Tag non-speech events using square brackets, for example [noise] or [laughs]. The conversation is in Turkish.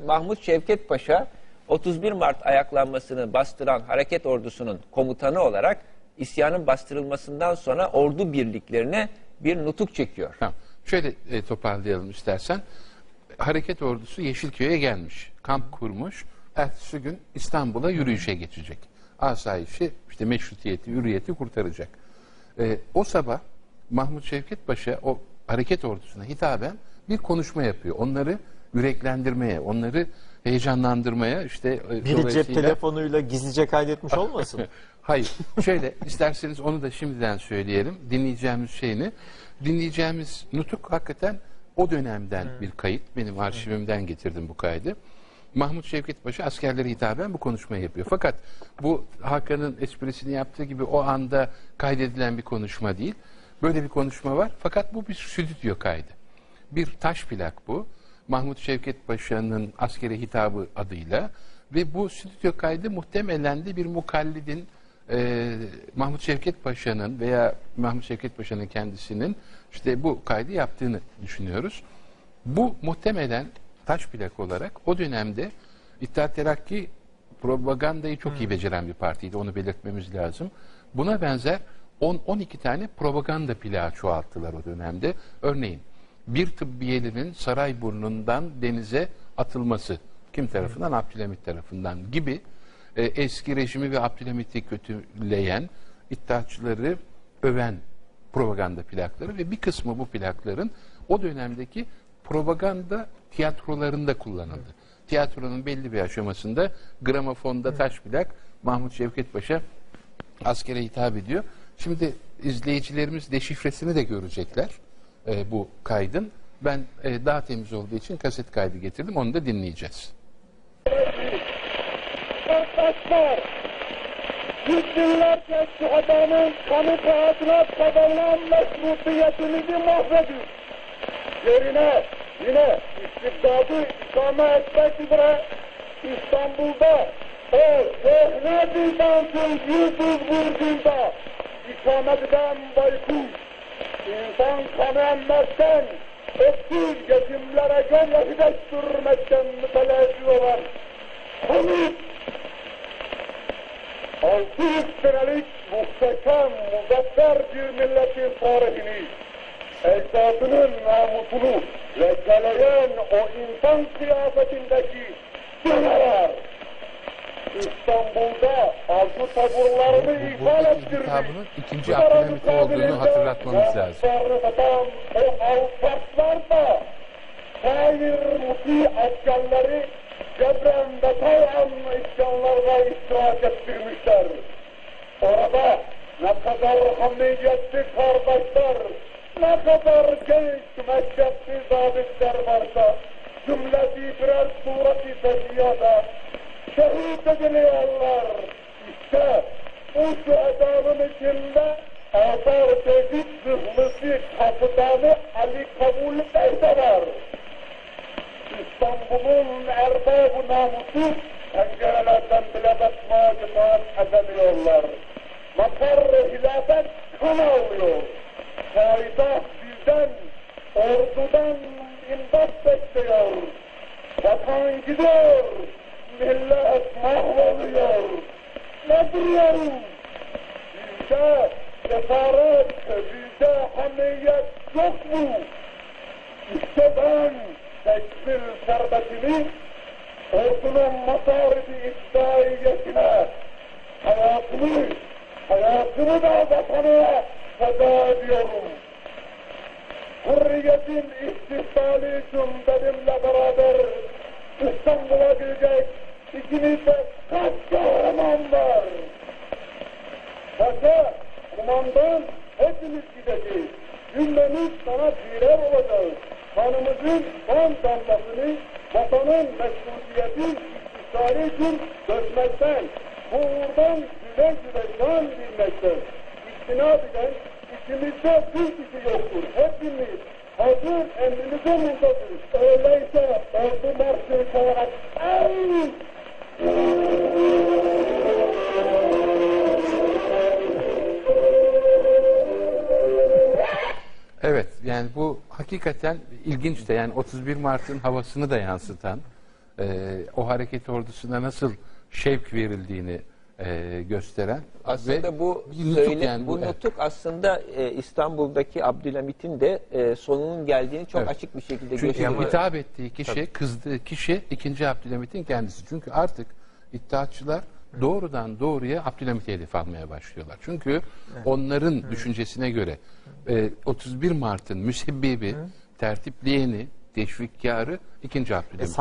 Mahmut Şevket Paşa 31 Mart ayaklanmasını bastıran hareket ordusunun komutanı olarak isyanın bastırılmasından sonra ordu birliklerine bir nutuk çekiyor. Tamam. Şöyle e, toparlayalım istersen. Hareket ordusu Yeşilköy'e gelmiş. Kamp kurmuş. Ertesi gün İstanbul'a yürüyüşe geçecek. Asayişi, işte meşrutiyeti, hürriyeti kurtaracak. E, o sabah Mahmut Şevket Paşa o hareket ordusuna hitaben bir konuşma yapıyor. Onları yüreklendirmeye, onları heyecanlandırmaya işte e, Biri cep telefonuyla gizlice kaydetmiş olmasın? [laughs] Hayır. Şöyle isterseniz onu da şimdiden söyleyelim. Dinleyeceğimiz şeyini. Dinleyeceğimiz nutuk hakikaten o dönemden bir kayıt. Benim arşivimden getirdim bu kaydı. Mahmut Şevket Paşa askerlere hitaben bu konuşmayı yapıyor. Fakat bu Hakan'ın esprisini yaptığı gibi o anda kaydedilen bir konuşma değil. Böyle bir konuşma var. Fakat bu bir stüdyo kaydı. Bir taş plak bu. Mahmut Şevket Paşa'nın askere hitabı adıyla ve bu stüdyo kaydı muhtemelen de bir mukallidin e, Mahmut Şevket Paşa'nın veya Mahmut Şevket Paşa'nın kendisinin işte bu kaydı yaptığını düşünüyoruz. Bu muhtemelen taş plak olarak o dönemde İttihat Terakki propagandayı çok iyi beceren bir partiydi. Onu belirtmemiz lazım. Buna benzer 10-12 tane propaganda plağı çoğalttılar o dönemde. Örneğin bir tıbbiyelinin Sarayburnu'ndan denize atılması kim tarafından? Abdülhamit tarafından gibi e, eski rejimi ve Abdülhamit'i kötüleyen iddiaçıları öven propaganda plakları ve bir kısmı bu plakların o dönemdeki propaganda tiyatrolarında kullanıldı. Tiyatronun belli bir aşamasında gramofonda taş plak Mahmut Şevket Paşa askere hitap ediyor. Şimdi izleyicilerimiz deşifresini de görecekler e, bu kaydın. Ben e, daha temiz olduğu için kaset kaydı getirdim. Onu da dinleyeceğiz. Arkadaşlar, yüzyıllarca şuhadanın kanı pahasına kazanılan meşrutiyetimizi mahvediyor. Yerine yine istibdadı ikame etmek üzere İstanbul'da o sehne Bizans'ın Yıldız Burcu'nda ikamet eden baykuş, kanı emmezken öksüz yetimlere gönle hideş sürmekten mütelezzi olan komik 600 senelik muhteşem, muzaffer bir milletin tarihini, ecdadının namusunu lekeleyen o insan kıyafetindeki canavar, İstanbul'da altı taburlarını ihmal buradaki ettirdi. hitabının ikinci Abdülhamit olduğunu hatırlatmamız lazım. Satan o alçaklar da Hayır muti askerleri cebren ve tayhan isyanlarına iştirak ettirmişler. Orada ne kadar hamiyetli kardeşler, ne kadar genç meşrepli zabitler varsa, cümlesi birer sureti fesyada, şehit ediliyorlar. İşte bu şühedanın içinde Azar Tevfik zırhlısı kapıdanı Ali Kabul de var. İstanbul'un erbabı namusu pencerelerden bile bakmaya cemaat edemiyorlar. Makar hilafet kan alıyor. Payitaht bizden, ordudan imdat bekliyor. Vatan gidiyor, millet Ne duruyoruz? Bizde cesaret, bizde hamiyet yok mu? İşte ben tekbir serbetini ordunun masaribi iddiaiyetine hayatımı, hayatımı da vatanına feda ediyorum. Hürriyetin istisali benimle beraber İstanbul'a gelecek ikimizde kaç kahraman var? Paşa, kumandan hepimiz gideceğiz. Cümlemiz sana birer olacağız. Kanımızın son damlasını vatanın meşrutiyeti istisali için dökmekten, bu uğurdan güle güle can bilmekten, istinad eden içimizde bir kişi yoktur. Hepimiz hazır emrinize muntazırız. Öyleyse ordu marşı çalarak ey! Yani bu hakikaten ilginç de yani 31 Mart'ın havasını da yansıtan e, o hareket ordusuna nasıl şevk verildiğini e, gösteren Aslında ve bu söyle, yani bu nutuk aslında e, İstanbul'daki Abdülhamit'in de e, sonunun geldiğini çok Evet. açık bir şekilde Çünkü gösteriyor. hitap ettiği kişi, kızdığı kişi 2. Abdülhamit'in kendisi. Çünkü artık İttihatçılar doğrudan doğruya Abdülhamit'i hedef almaya başlıyorlar. Çünkü onların düşüncesine göre e, 31 Mart'ın müsebbibi, tertipleyeni, teşvikkarı 2. Abdülhamit.